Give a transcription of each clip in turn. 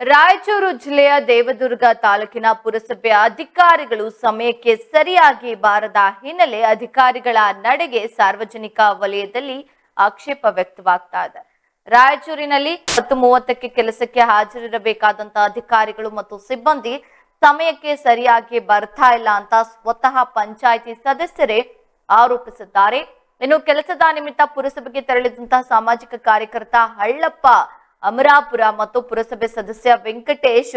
ರಾಯಚೂರು ಜಿಲ್ಲೆಯ ದೇವದುರ್ಗ ತಾಲೂಕಿನ ಪುರಸಭೆ ಅಧಿಕಾರಿಗಳು ಸಮಯಕ್ಕೆ ಸರಿಯಾಗಿ ಬಾರದ ಹಿನ್ನೆಲೆ ಅಧಿಕಾರಿಗಳ ನಡೆಗೆ ಸಾರ್ವಜನಿಕ ವಲಯದಲ್ಲಿ ಆಕ್ಷೇಪ ವ್ಯಕ್ತವಾಗ್ತಾ ಇದೆ. ರಾಯಚೂರಿನಲ್ಲಿ ಹತ್ತು ಮೂವತ್ತಕ್ಕೆ ಕೆಲಸಕ್ಕೆ ಹಾಜರಿರಬೇಕಾದಂತಹ ಅಧಿಕಾರಿಗಳು ಮತ್ತು ಸಿಬ್ಬಂದಿ ಸಮಯಕ್ಕೆ ಸರಿಯಾಗಿ ಬರ್ತಾ ಇಲ್ಲ ಅಂತ ಸ್ವತಃ ಪಂಚಾಯಿತಿ ಸದಸ್ಯರೇ ಆರೋಪಿಸಿದ್ದಾರೆ. ಇನ್ನು ಕೆಲಸದ ನಿಮಿತ್ತ ಪುರಸಭೆಗೆ ತೆರಳಿದಂತಹ ಸಾಮಾಜಿಕ ಕಾರ್ಯಕರ್ತ ಹಳ್ಳಪ್ಪ ಅಮರಾಪುರ ಮತ್ತು ಪುರಸಭೆ ಸದಸ್ಯ ವೆಂಕಟೇಶ್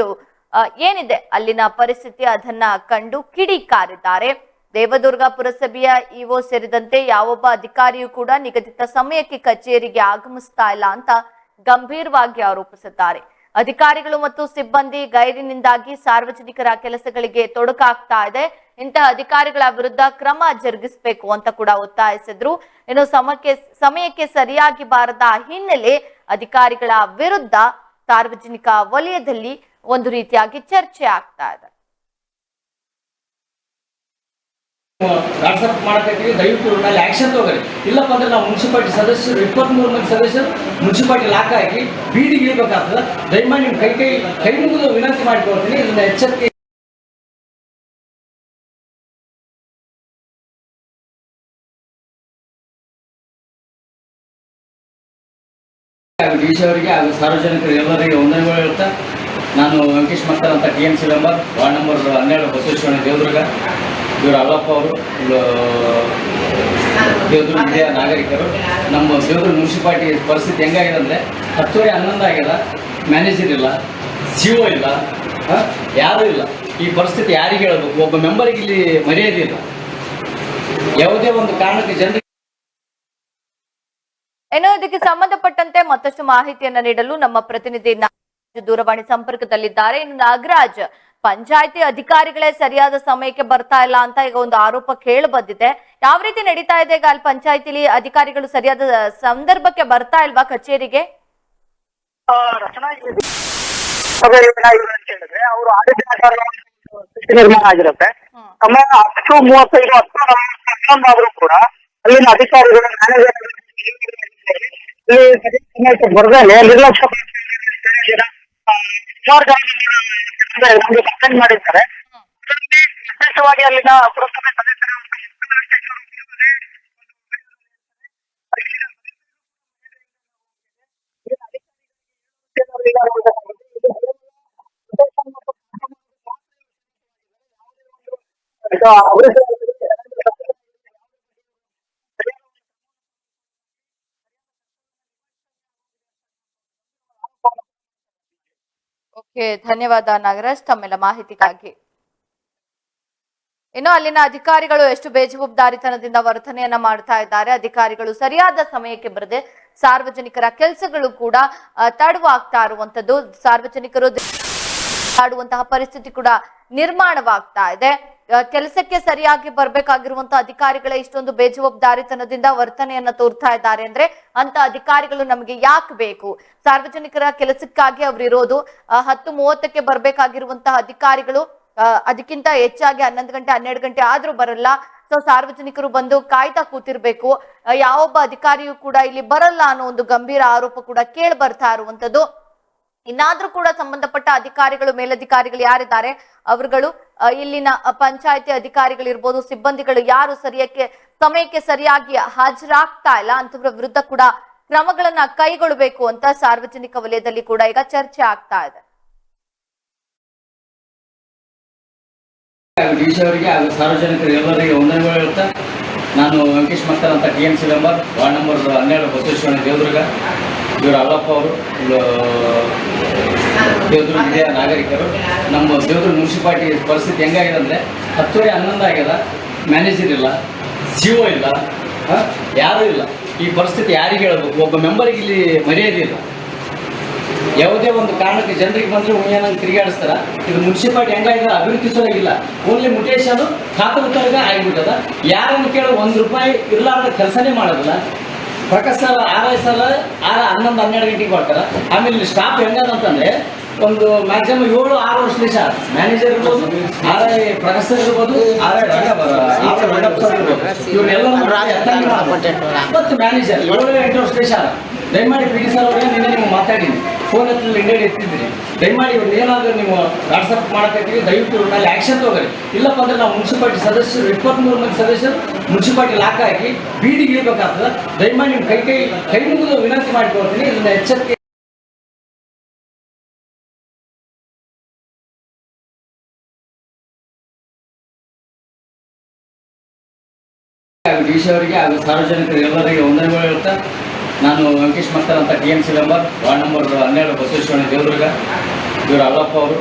ಏನಿದೆ ಅಲ್ಲಿನ ಪರಿಸ್ಥಿತಿ ಅದನ್ನ ಕಂಡು ಕಿಡಿಕಾರಿದ್ದಾರೆ. ದೇವದುರ್ಗ ಪುರಸಭೆಯ ಇಒ ಸೇರಿದಂತೆ ಯಾವೊಬ್ಬ ಅಧಿಕಾರಿಯೂ ಕೂಡ ನಿಗದಿತ ಸಮಯಕ್ಕೆ ಕಚೇರಿಗೆ ಆಗಮಿಸ್ತಾ ಇಲ್ಲ ಅಂತ ಗಂಭೀರವಾಗಿ ಆರೋಪಿಸಿದ್ದಾರೆ. ಅಧಿಕಾರಿಗಳು ಮತ್ತು ಸಿಬ್ಬಂದಿ ಗೈರಿನಿಂದಾಗಿ ಸಾರ್ವಜನಿಕರ ಕೆಲಸಗಳಿಗೆ ತೊಡಕಾಗ್ತಾ ಇದೆ. ಇಂತಹ ಅಧಿಕಾರಿಗಳ ವಿರುದ್ಧ ಕ್ರಮ ಜರುಗಿಸಬೇಕು ಅಂತ ಕೂಡ ಒತ್ತಾಯಿಸಿದ್ರು. ಇನ್ನು ಸಮಯಕ್ಕೆ ಸಮಯಕ್ಕೆ ಸರಿಯಾಗಿ ಬಾರದ ಹಿನ್ನೆಲೆ ಅಧಿಕಾರಿಗಳ ವಿರುದ್ಧ ಸಾರ್ವಜನಿಕ ವಲಯದಲ್ಲಿ ಒಂದು ರೀತಿಯಾಗಿ ಚರ್ಚೆ ಆಗ್ತಾ ಇದೆ. ವಾಟ್ಸಪ್ ಮಾಡ್ತಿದ್ದೀವಿ ದಯವಿಟ್ಟು ಮೇಲೆ ಆಕ್ಷನ್ ತಗೋರಿ ಇಲ್ಲಪ್ಪ ಅಂದ್ರೆ ನಾವು ಮುನ್ಸಿಪಾಲಿಟಿ ಸದಸ್ಯರು, ಇಪ್ಪತ್ಮೂರು ಮಂದಿ ಸದಸ್ಯರು ಮುನ್ಸಿಪಾಲಿಟಿ ಲಾಕ್ ಹಾಕಿ ಬೀದಿಗೆ ಇಳಿಬೇಕಾಗ್ತದೆ. ದಯಮಾಡಿ ನಿಮ್ಮ ಕೈ ಕೈ ಕೈ ಮುಗಿದು ವಿನಂತಿ ಮಾಡಿಕೊಳ್ತೀನಿ. ಇದನ್ನ ಎಚ್ಚರಿಕೆ ಅವರಿಗೆ ಹಾಗೂ ಸಾರ್ವಜನಿಕರು ಎಲ್ಲರಿಗೆ ವಂದನೆಗಳು ಹೇಳ್ತಾ ನಾನು ವೆಂಕಟೇಶ್ ಮಕ್ಕರ್ ಅಂತ T M C number ward number ಹನ್ನೆರಡು ಬಸವೇಶ್ವರ ದೇವದುರ್ಗ, ಇವರು ಅಲ್ಲಪ್ಪ ಅವರು ದೇವದುರ್ಗ ನಾಗರಿಕರು. ನಮ್ಮ ದೇವದುರ್ಗ ಮುನ್ಸಿಪಾಲ್ಟಿ ಪರಿಸ್ಥಿತಿ ಹೆಂಗಾಗಿದೆ ಅಂದರೆ, ಹತ್ತುವರೆ ಹನ್ನೊಂದು ಆಗಿಲ್ಲ ಮ್ಯಾನೇಜರ್ ಇಲ್ಲ, ಸಿ ಒ ಇಲ್ಲ ಯಾರೂ ಇಲ್ಲ. ಈ ಪರಿಸ್ಥಿತಿ ಯಾರಿಗೆ ಹೇಳಬೇಕು? ಒಬ್ಬ ಮೆಂಬರಿಗೆ ಇಲ್ಲಿ ಮರ್ಯಾದೆ ಇಲ್ಲ. ಯಾವುದೇ ಒಂದು ಕಾರಣಕ್ಕೆ ಜನರಿಗೆ ಇನ್ನು ಇದಕ್ಕೆ ಸಂಬಂಧಪಟ್ಟಂತೆ ಮತ್ತಷ್ಟು ಮಾಹಿತಿಯನ್ನ ನೀಡಲು ನಮ್ಮ ಪ್ರತಿನಿಧಿ ನಾಗರಾಜ್ ದೂರವಾಣಿ ಸಂಪರ್ಕದಲ್ಲಿದ್ದಾರೆ. ಇನ್ನು ನಾಗರಾಜ್ ಪಂಚಾಯತಿ ಅಧಿಕಾರಿಗಳೇ ಸರಿಯಾದ ಸಮಯಕ್ಕೆ ಬರ್ತಾ ಇಲ್ಲ ಅಂತ ಈಗ ಒಂದು ಆರೋಪ ಕೇಳಿ ಬಂದಿದೆ ಯಾವ ರೀತಿ ನಡೀತಾ ಇದೆ ಈಗ ಅಲ್ಲಿ ಪಂಚಾಯತಿಲಿ ಅಧಿಕಾರಿಗಳು ಸರಿಯಾದ ಸಂದರ್ಭಕ್ಕೆ ಬರ್ತಾ ಇಲ್ವಾ ಕಚೇರಿಗೆ? ಅವರು ಆಡಳಿತ ಸ್ಥಿತಿ ನಿರ್ಮಾಣ ಆಗಿರುತ್ತೆ. ಸಮಯ ಹತ್ತು ಮೂವತ್ತೈದು ಹತ್ತು ನಲವತ್ತು ಹನ್ನೊಂದು ಕೂಡ ಅಲ್ಲಿನ ಅಧಿಕಾರಿಗಳು ಮ್ಯಾನೇಜರ್ ಬರ್ದೇನೆ ನಿರ್ಲಕ್ಷ್ಯ ನಮಗೆ ಕಂಪ್ಲೇಂಟ್ ವಿಶೇಷವಾಗಿ ಅಲ್ಲಿನ ಪುರಸಭೆ ಸದಸ್ಯರು ಓಕೆ ಧನ್ಯವಾದ ನಾಗರಾಜ್, ತಮ್ಮೆಲ್ಲ ಮಾಹಿತಿಗಾಗಿ. ಇನ್ನು ಅಲ್ಲಿನ ಅಧಿಕಾರಿಗಳು ಎಷ್ಟು ಬೇಜವಾಬ್ದಾರಿತನದಿಂದ ವರ್ತನೆಯನ್ನ ಮಾಡ್ತಾ ಇದ್ದಾರೆ, ಅಧಿಕಾರಿಗಳು ಸರಿಯಾದ ಸಮಯಕ್ಕೆ ಬರದೆ ಸಾರ್ವಜನಿಕರ ಕೆಲಸಗಳು ಕೂಡ ತಡವಾಗ್ತಾ ಇರುವಂತದ್ದು. ಸಾರ್ವಜನಿಕರು ಆಡುವಂತಹ ಪರಿಸ್ಥಿತಿ ಕೂಡ ನಿರ್ಮಾಣವಾಗ್ತಾ ಇದೆ. ಕೆಲಸಕ್ಕೆ ಸರಿಯಾಗಿ ಬರ್ಬೇಕಾಗಿರುವಂತಹ ಅಧಿಕಾರಿಗಳ ಇಷ್ಟೊಂದು ಬೇಜವಾಬ್ದಾರಿತನದಿಂದ ವರ್ತನೆಯನ್ನ ತೋರ್ತಾ ಇದ್ದಾರೆ ಅಂದ್ರೆ ಅಂತ ಅಧಿಕಾರಿಗಳು ನಮಗೆ ಯಾಕೆ ಬೇಕು? ಸಾರ್ವಜನಿಕರ ಕೆಲಸಕ್ಕಾಗಿ ಅವ್ರು ಇರೋದು ಹತ್ತು ಮೂವತ್ತಕ್ಕೆ ಬರ್ಬೇಕಾಗಿರುವಂತಹ ಅಧಿಕಾರಿಗಳು ಅದಕ್ಕಿಂತ ಹೆಚ್ಚಾಗಿ ಹನ್ನೊಂದು ಗಂಟೆ, ಹನ್ನೆರಡು ಗಂಟೆ ಆದ್ರೂ ಬರಲ್ಲ. ಸೊ, ಸಾರ್ವಜನಿಕರು ಬಂದು ಕಾಯ್ತಾ ಕೂತಿರ್ಬೇಕು. ಯಾವೊಬ್ಬ ಅಧಿಕಾರಿಯೂ ಕೂಡ ಇಲ್ಲಿ ಬರಲ್ಲ ಅನ್ನೋ ಒಂದು ಗಂಭೀರ ಆರೋಪ ಕೂಡ ಕೇಳಿ ಬರ್ತಾ ಇರುವಂತದ್ದು ಇನ್ನಾದ್ರೂ ಕೂಡ ಸಂಬಂಧಪಟ್ಟ ಅಧಿಕಾರಿಗಳು, ಮೇಲಧಿಕಾರಿಗಳು ಯಾರಿದ್ದಾರೆ? ಅವರುಗಳು ಇಲ್ಲಿನ ಪಂಚಾಯತಿ ಅಧಿಕಾರಿಗಳಿರ್ಬೋದು, ಸಿಬ್ಬಂದಿಗಳು ಯಾರು ಸರಿಯಕ್ಕೆ, ಸಮಯಕ್ಕೆ ಸರಿಯಾಗಿ ಹಾಜರಾಗ್ತಾ ಇಲ್ಲ ಅಂತವ್ರ ವಿರುದ್ಧ ಕೂಡ ಕ್ರಮಗಳನ್ನ ಕೈಗೊಳ್ಳಬೇಕು ಅಂತ ಸಾರ್ವಜನಿಕ ವಲಯದಲ್ಲಿ ಕೂಡ ಈಗ ಚರ್ಚೆ ಆಗ್ತಾ ಇದೆ. ಸಾರ್ವಜನಿಕರು ಎಲ್ಲರಿಗೆ ವಂದನೆಗಳು ಹೇಳ್ತಾ ನಾನು ವೆಂಕಟೇಶ್ ಮಕ್ಕರ್ ಅಂತ T M C number ward number ಹನ್ನೆರಡು ಬಸವೇಶ್ವರ ದೇವದುರ್ಗ. ಇವರು ಅಲ್ಲಪ್ಪ ಅವರು ದೇವರು ದೇವದುರ್ಗ ಹಿರಿಯ ನಾಗರಿಕರು. ನಮ್ಮ ದೇವದುರ್ಗ ಮುನ್ಸಿಪಾಲ್ಟಿ ಪರಿಸ್ಥಿತಿ ಹೆಂಗಾಗಿದೆ ಅಂದರೆ ಹತ್ತುವರೆ ಹನ್ನೊಂದು ಆಗ್ಯದ ಮ್ಯಾನೇಜರ್ ಇಲ್ಲ ಸಿ ಒ ಇಲ್ಲ ಯಾರೂ ಇಲ್ಲ. ಈ ಪರಿಸ್ಥಿತಿ ಯಾರಿಗೆ ಹೇಳಬೇಕು? ಒಬ್ಬ ಮೆಂಬರಿಗೆ ಇಲ್ಲಿ ಮರ್ಯಾದೆ ಇಲ್ಲ. ಯಾವುದೇ ಒಂದು ಕಾರಣಕ್ಕೆ ಜನರಿಗೆ ಬಂದ್ರೆ ಉಣ್ಯಾನಂಗೆ ತಿರುಗಾಡಿಸ್ತಾರ ಇದು ಮುನ್ಸಿಪಾಲ್ಟಿ ಹೆಂಗಾಗಿದೆ? ಅಭಿವೃದ್ಧಿ ಸಲುವಾಗಿಲ್ಲ ಓನ್ಲಿ ಖಾತೆ ಖಾತರಿತಾಗ ಆಗಿಬಿಟ್ಟದ. ಯಾರನ್ನು ಕೇಳೋ ಒಂದು ರೂಪಾಯಿ ಇರಲಾರ್ದ ಕೆಲಸನೇ ಮಾಡೋದಿಲ್ಲ. ಪ್ರಕಾಶ್ ಸರ್ ಆರೈ ಸರ್ ಆರ ಹನ್ನೊಂದು ಹನ್ನೆರಡು ಗಂಟೆಗೆ ಬರ್ತಾರ ಆಮೇಲೆ ಇಲ್ಲಿ ಸ್ಟಾಫ್ ಹೆಂಗದಂತಂದ್ರೆ ಒಂದು ಮ್ಯಾಕ್ಸಿಮಮ್ ಏಳು ಆರು ವರ್ಷ ದೇಶ ಮ್ಯಾನೇಜರ್ ಇರ್ಬೋದು ಆರ್ ಐ ಪ್ರಕಾಶ್ ಸರ್ ಇರ್ಬೋದು ಆರ್ ಐ ಸರ್ ಮತ್ತು ಮ್ಯಾನೇಜರ್ ಏಳು ಎಂಟು ವರ್ಷ ದೇಶ ದಯಮಾಡಿ ಪಿ ಡಿ ಸರ್ ಅವರಿಗೆ ನಿನ್ನೆ ನಿಮ್ಗೆ ಮಾತಾಡೀನಿ ಫೋನ್ ಹತ್ರ ಇಂಡಿಯಾ ಎತ್ತಿದ್ರಿ ದಯಮಾಡಿ ಇವ್ರನ್ನ ಏನಾದರೂ ನೀವು ವಾಟ್ಸಪ್ ಮಾಡಕತ್ತೀವಿ ದಯವಿಟ್ಟು ಇವ್ರ ಮೇಲೆ ಆ್ಯಕ್ಷನ್ ತಗೋರಿ ಇಲ್ಲಪ್ಪ ಅಂದ್ರೆ ನಾವು ಮುನ್ಸಿಪಾಲ್ಟಿ ಸದಸ್ಯರು ಇಪ್ಪತ್ತ್ಮೂರು ಮಂದಿ ಸದಸ್ಯರು ಮುನ್ಸಿಪಾಲ್ಟಿ ಲಾಕ್ ಹಾಕಿ ಬೀದಿಗೆ ಇಳಿಬೇಕಾಗ್ತದೆ ದಯಮಾಡಿ ನಿಮ್ಮ ಕೈ ಕೈ ಕೈ ಮುಗಿದು ವಿನಂತಿ ಮಾಡಿಕೊಳ್ತೀನಿ ಇದನ್ನ ಎಚ್ಚರಿಕೆ ಡಿ ಹಾಗೂ ಸಾರ್ವಜನಿಕರು ಎಲ್ಲರಿಗೆ ವಂದನೆಗಳು ಹೇಳ್ತಾ ನಾನು ವೆಂಕಟೇಶ್ ಮಸ್ತರ್ ಅಂತ T M C member, ward number ಹನ್ನೆರಡು ಬಸವೇಶ್ವರ ದೇವದುರ್ಗ. ಇವರು ಅಲ್ಲಪ್ಪ ಅವರು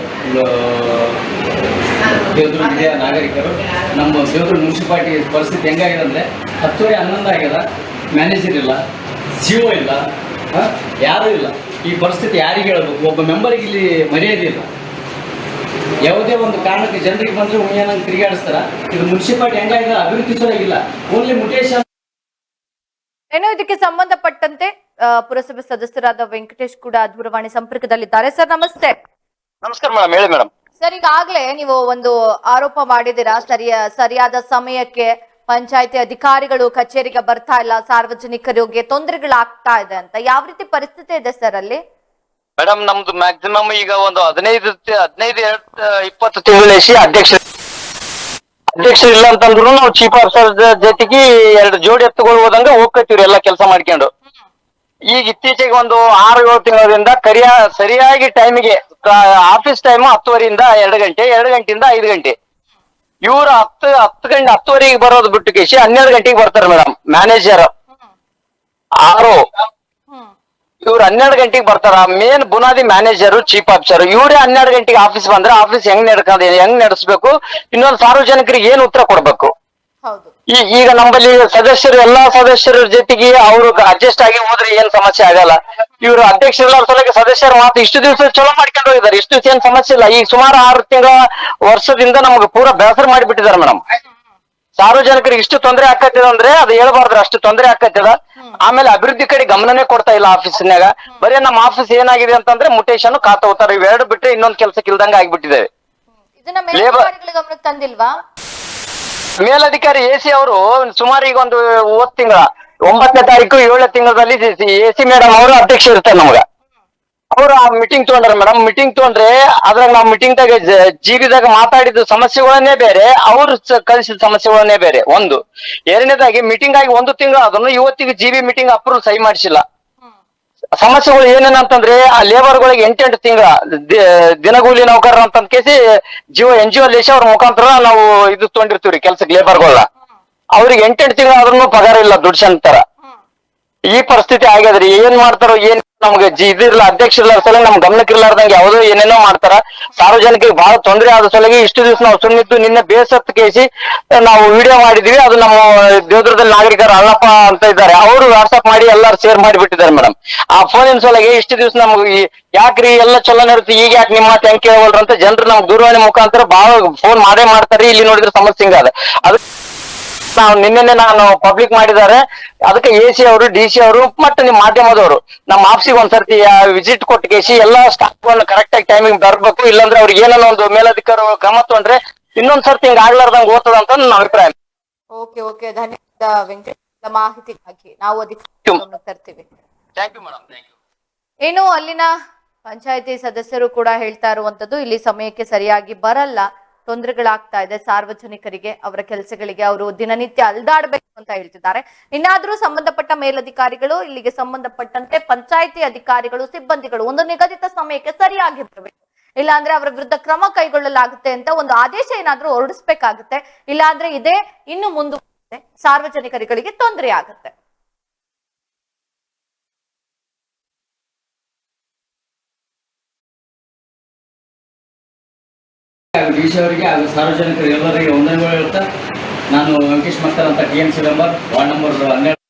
ದೇವದುರ್ಗ ಹಿರಿಯ ನಾಗರಿಕರು. ನಮ್ಮ ದೇವದುರ್ಗ ಮುನ್ಸಿಪಾಲ್ಟಿ ಪರಿಸ್ಥಿತಿ ಹೆಂಗಾಗಿದೆ ಅಂದರೆ ಹತ್ತುವರೆ ಹನ್ನೊಂದು ಆಗ್ಯದ, ಮ್ಯಾನೇಜರ್ ಇಲ್ಲ, ಸಿ ಒ ಇಲ್ಲ ಯಾರೂ ಇಲ್ಲ. ಈ ಪರಿಸ್ಥಿತಿ ಯಾರಿಗೆ ಹೇಳಬೇಕು? ಒಬ್ಬ ಮೆಂಬರಿಗೆ ಇಲ್ಲಿ ಮರ್ಯಾದೆ ಇಲ್ಲ. ಯಾವುದೇ ಒಂದು ಕಾರಣಕ್ಕೆ ಜನರಿಗೆ ಬಂದ್ರೆ ಉಣ್ಯಾನಂಗೆ ತಿರುಗಾಡಿಸ್ತಾರ? ಇದು ಮುನ್ಸಿಪಾಲ್ಟಿ ಹೆಂಗಾಗಿದೆ? ಅಭಿವೃದ್ಧಿ ಸರಿಯಾಗಿಲ್ಲ. ಓನ್ಲಿ ಮುಟೇಶ್ ಏನೋ ಇದಕ್ಕೆ ಸಂಬಂಧಪಟ್ಟಂತೆ ಪುರಸಭೆ ಸದಸ್ಯರಾದ ವೆಂಕಟೇಶ್ ಕೂಡ ದೂರವಾಣಿ ಸಂಪರ್ಕದಲ್ಲಿದ್ದಾರೆ. ಸರ್ ನಮಸ್ತೆ. ನಮಸ್ಕಾರ ಮೇಡಮ್ ಹೇಳಿ ಮೇಡಮ್. ಸರ್ ಈಗಾಗಲೇ ನೀವು ಒಂದು ಆರೋಪ ಮಾಡಿದ್ದೀರಾ? ಸರಿಯ ಸರಿಯಾದ ಸಮಯಕ್ಕೆ ಪಂಚಾಯತಿ ಅಧಿಕಾರಿಗಳು ಕಚೇರಿಗೆ ಬರ್ತಾ ಇಲ್ಲ ಸಾರ್ವಜನಿಕರಿಗೆ ತೊಂದರೆಗಳಾಗ್ತಾ ಇದೆ ಅಂತ. ಯಾವ ರೀತಿ ಪರಿಸ್ಥಿತಿ ಇದೆ ಸರ್ ಅಲ್ಲಿ? ಮೇಡಮ್ ನಮ್ದು ಮ್ಯಾಕ್ಸಿಮಮ್ ಈಗ ಒಂದು ಹದಿನೈದು ಹದಿನೈದು ಇಪ್ಪತ್ತು ತಿಂಗಳ ಅಧ್ಯಕ್ಷ ಅಧ್ಯಕ್ಷರು ಇಲ್ಲ ಅಂತಂದ್ರು ನಾವು ಚೀಫ್ ಆಫೀಸರ್ ಜೊತೆಗೆ ಎರಡು ಜೋಡಿ ಎತ್ತುಗಳು ಹೋದಂಗ ಹೋಗ್ಕತ್ತೀವ್ರಿ ಎಲ್ಲಾ ಕೆಲಸ ಮಾಡ್ಕೊಂಡು. ಈಗ ಇತ್ತೀಚೆಗೆ ಒಂದು ಆರು ಏಳು ತಿಂಗಳಿಂದ ಕರಿಯ, ಸರಿಯಾಗಿ ಟೈಮಿಗೆ ಆಫೀಸ್ ಟೈಮ್ ಹತ್ತುವರೆಯಿಂದ ಎರಡು ಗಂಟೆ, ಎರಡು ಗಂಟೆಯಿಂದ ಐದು ಗಂಟೆ. ಇವ್ರು ಹತ್ತು ಹತ್ತು ಗಂಟೆ, ಹತ್ತುವರೆಗೆ ಬರೋದು ಬಿಟ್ಟು ಕೇಸಿ ಹನ್ನೆರಡು ಗಂಟೆಗೆ ಬರ್ತಾರೆ ಮೇಡಮ್ ಮ್ಯಾನೇಜರ್ ಆರು. ಇವ್ರು ಹನ್ನೆರಡು ಗಂಟೆಗೆ ಬರ್ತಾರ. ಮೇನ್ ಬುನಾದಿ ಮ್ಯಾನೇಜರ್ ಚೀಫ್ ಆಫೀಸರ್ ಇವ್ರೇ ಹನ್ನೆರಡು ಗಂಟೆಗೆ ಆಫೀಸ್ ಬಂದ್ರೆ ಆಫೀಸ್ ಹೆಂಗ್ ನಡ್ಕೊಂಡ್ ಹೆಂಗ್ ನಡೆಸಬೇಕು ಇನ್ನೊಂದು ಸಾರ್ವಜನಿಕರಿಗೆ ಏನ್ ಉತ್ತರ ಕೊಡ್ಬೇಕು? ಈಗ ನಮ್ಮಲ್ಲಿ ಸದಸ್ಯರು ಎಲ್ಲಾ ಸದಸ್ಯರ ಜೊತೆಗೆ ಅವರು ಅಡ್ಜಸ್ಟ್ ಆಗಿ ಹೋದ್ರೆ ಏನ್ ಸಮಸ್ಯೆ ಆಗಲ್ಲ. ಇವರು ಅಧ್ಯಕ್ಷರ ಸಲಕ್ಕೆ ಸದಸ್ಯರು ಮಾತು ಇಷ್ಟು ದಿವಸ ಚಲೋ ಮಾಡ್ಕೊಂಡು ಹೋಗಿದ್ದಾರೆ. ಇಷ್ಟು ದಿವಸ ಏನ್ ಸಮಸ್ಯೆ ಇಲ್ಲ. ಈಗ ಸುಮಾರು ಆರು ತಿಂಗಳ ವರ್ಷದಿಂದ ನಮ್ಗೆ ಪೂರಾ ಬೇಸರ ಮಾಡಿಬಿಟ್ಟಿದ್ದಾರೆ ಮೇಡಮ್. ಸಾರ್ವಜನಿಕರಿಗೆ ಇಷ್ಟು ತೊಂದರೆ ಆಕತ್ತದ ಅಂದ್ರೆ ಅದು ಹೇಳ್ಬಾರ್ದ್ರ. ಅಷ್ಟು ತೊಂದರೆ ಆಕತ್ತಿದ ಆಮೇಲೆ ಅಭಿವೃದ್ಧಿ ಕಡೆ ಗಮನನೇ ಕೊಡ್ತಾ ಇಲ್ಲ ಆಫೀಸ್ನ್ಯಾಗ. ಬರೀ ನಮ್ಮ ಆಫೀಸ್ ಏನಾಗಿದೆ ಅಂತಂದ್ರೆ ಮುಟೇಶನ್ ಖಾತಾ ಹೋಗ್ತಾರೆ ಇವೆರಡು ಬಿಟ್ರೆ ಇನ್ನೊಂದ್ ಕೆಲ್ಸಕ್ಕೆ ಇಲ್ದಂಗ ಆಗ್ಬಿಟ್ಟಿದ್ದೇವೆ. ತಂದಿಲ್ವಾ? ಮೇಲಧಿಕಾರಿ ಎ ಸಿ ಅವರು ಸುಮಾರು ಈಗ ಒಂದು ಒಂಬತ್ತನೇ ತಾರೀಕು ಏಳನೇ ತಿಂಗಳಲ್ಲಿ ಎ ಸಿ ಮೇಡಮ್ ಅವರು ಅಧ್ಯಕ್ಷ ಇರ್ತಾರೆ ನಮಗ. ಅವ್ರು ಆ ಮೀಟಿಂಗ್ ತಗೊಂಡ್ರ ಮೇಡಮ್ ಮೀಟಿಂಗ್ ತಗೊಂಡ್ರೆ ಅದ್ರಾಗ ನಾವು ಮೀಟಿಂಗ್ ದಾಗ ಜೀವಿದಾಗ ಮಾತಾಡಿದ ಸಮಸ್ಯೆಗಳನ್ನೇ ಬೇರೆ ಅವ್ರು ಕಲಿಸಿದ ಕಳಿಸಿದ ಸಮಸ್ಯೆಗಳನ್ನೇ ಬೇರೆ. ಒಂದು. ಎರಡನೇದಾಗಿ ಮೀಟಿಂಗ್ ಆಗಿ ಒಂದು ತಿಂಗಳು ಅದನ್ನು ಇವತ್ತಿಗೆ ಜಿ ಬಿ ಮೀಟಿಂಗ್ ಅಪ್ರೂವ್ ಸಹಿ ಮಾಡಿಸಿಲ್ಲ. ಸಮಸ್ಯೆಗಳು ಏನೇನಂತಂದ್ರೆ ಆ ಲೇಬರ್ಗಳಿಗೆ ಎಂಟೆಂಟು ತಿಂಗಳ ದಿನಗೂಲಿ ನೌಕರರು ಅಂತ ಕೇಸಿ ಜಿಯೋ ಎನ್ ಜಿ ಒ ಲೇಶ ಅವ್ರ ಮುಖಾಂತರ ನಾವು ಇದು ತಗೊಂಡಿರ್ತೀವ್ರಿ ಕೆಲ್ಸಕ್ಕೆ ಲೇಬರ್ಗಳನ್ನ ಅವ್ರಿಗೆ ಎಂಟೆಂಟು ತಿಂಗಳ ಆದ್ರೂ ಪಗಾರ ಇಲ್ಲ ದುಡ್ಡು ಅಂತಾರ ಈ ಪರಿಸ್ಥಿತಿ ಆಗ್ಯದ್ರಿ. ಏನ್ ಮಾಡ್ತಾರೋ ಏನ್ ನಮ್ಗೆ ಜಿ ಅಧ್ಯಕ್ಷ ಇರ್ಲಾರ ಸಲ ನಮ್ ಗಮನಕ್ಕೆ ಇರ್ಲಾರ್ದಂಗೆ ಯಾವುದೋ ಏನೇನೋ ಮಾಡ್ತಾರ. ಸಾರ್ವಜನಿಕರಿಗೆ ಬಹಳ ತೊಂದರೆ ಆದ ಸಲಗಿ ಇಷ್ಟು ದಿವಸ ನಾವು ಸುಮ್ಮನಿದ್ದು ನಿನ್ನೆ ಬೇಸತ್ತು ಕೇಸಿ ನಾವು ವಿಡಿಯೋ ಮಾಡಿದ್ವಿ. ಅದು ನಮ್ಮ ದೇವದುರ್ಗದಲ್ಲಿ ನಾಗರಿಕರು ಅಲ್ಲಪ್ಪ ಅಂತ ಇದ್ದಾರೆ. ಅವರು ವಾಟ್ಸ್ಆಪ್ ಮಾಡಿ ಎಲ್ಲಾರು ಶೇರ್ ಮಾಡಿಬಿಟ್ಟಿದ್ದಾರೆ ಮೇಡಮ್ ಆ ಫೋನಿನ ಸಲಗೆ ಇಷ್ಟು ದಿವಸ ನಮ್ಗೆ ಯಾಕ್ರಿ ಎಲ್ಲ ಚಲೋ ಇರುತ್ತೆ ಈಗ ಯಾಕೆ ನಿಮ್ಮ ಮಾತು ಹೆಂಗ್ ಕೇಳವಲ್ರ ಅಂತ ಜನರು ನಮ್ಗೆ ದೂರವಾಣಿ ಮುಖಾಂತರ ಬಹಳ ಫೋನ್ ಮಾಡೇ ಮಾಡ್ತಾರೆ. ಇಲ್ಲಿ ನೋಡಿದ್ರೆ ಸಮಸ್ಯೆ ಹಿಂಗಾದ. ಅದಕ್ಕೆ ನಾವು ನಿನ್ನೆನೆ ನಾನು ಪಬ್ಲಿಕ್ ಮಾಡಿದ್ದಾರೆ. ಅದಕ್ಕೆ ಎ ಸಿ ಅವರು ಡಿ ಸಿ ಅವರು ಮತ್ತೆ ನಿಮ್ಮ ಮಾಧ್ಯಮದವರು. ನಮ್ಮ ಆಫೀಸಿಗೆ ಒಂದ್ಸರ್ತಿ ವಿಸಿಟ್ ಕೊಟ್ಟು ಕೇಸಿ ಎಲ್ಲಾ ಸ್ಟಾಫ್ ಕರೆಕ್ಟ್ ಆಗಿ ಟೈಮಿಂಗ್ ಬರ್ಬೇಕು. ಇಲ್ಲಾಂದ್ರೆ ಅವ್ರಿಗೆ ಏನೋ ಒಂದು ಮೇಲಧಿಕಾರಿ ಕ್ರಮ ತಗೊಂಡ್ರೆ ಇನ್ನೊಂದ್ ಸರ್ತಿ ಹಿಂಗ್ ಆಗ್ಲಾರ್ದಂಗ್ ಓದ್ತದ ಅಂತ ನನ್ನ ಅಭಿಪ್ರಾಯ. ಓಕೆ ಓಕೆ ಧನ್ಯವಾದ ಮಾಹಿತಿ ಮಾಹಿತಿಗಾಗಿ ನಾವು ಅದಕ್ಕೆ ತರ್ತೀವಿ. Thank you madam thank you ಏನು ಅಲ್ಲಿನ ಪಂಚಾಯತಿ ಸದಸ್ಯರು ಕೂಡ ಹೇಳ್ತಾ ಇರುವಂತದ್ದು ಇಲ್ಲಿ ಸಮಯಕ್ಕೆ ಸರಿಯಾಗಿ ಬರಲ್ಲ. ತೊಂದರೆಗಳಾಗ್ತಾ ಇದೆ ಸಾರ್ವಜನಿಕರಿಗೆ, ಅವರ ಕೆಲಸಗಳಿಗೆ. ಅವರು ದಿನನಿತ್ಯ ಅಲ್ದಾಡ್ಬೇಕು ಅಂತ ಹೇಳ್ತಿದ್ದಾರೆ. ಇನ್ನಾದ್ರೂ ಸಂಬಂಧಪಟ್ಟ ಮೇಲಧಿಕಾರಿಗಳು, ಇಲ್ಲಿಗೆ ಸಂಬಂಧಪಟ್ಟಂತೆ ಪಂಚಾಯಿತಿ ಅಧಿಕಾರಿಗಳು, ಸಿಬ್ಬಂದಿಗಳು ಒಂದು ನಿಗದಿತ ಸಮಯಕ್ಕೆ ಸರಿಯಾಗಿ ಬರಬೇಕು. ಇಲ್ಲಾಂದ್ರೆ ಅವರ ವಿರುದ್ಧ ಕ್ರಮ ಕೈಗೊಳ್ಳಲಾಗುತ್ತೆ ಅಂತ ಒಂದು ಆದೇಶ ಏನಾದ್ರೂ ಹೊರಡಿಸ್ಬೇಕಾಗುತ್ತೆ. ಇಲ್ಲಾಂದ್ರೆ ಇದೇ ಇನ್ನು ಮುಂದುವರಿಯುತ್ತೆ. ಸಾರ್ವಜನಿಕರಿಗೆ ತೊಂದರೆ ಆಗುತ್ತೆ ಡಿ ಸಿ ಅವರಿಗೆ ಹಾಗೂ ಸಾರ್ವಜನಿಕರು ಎಲ್ಲರಿಗೆ ವಂದನೆಗಳು ಹೇಳ್ತಾ ನಾನು ವೆಂಕಟೇಶ್ ಮಸ್ತರ್ ಅಂತ T M C member ward number ಹನ್ನೆರಡು.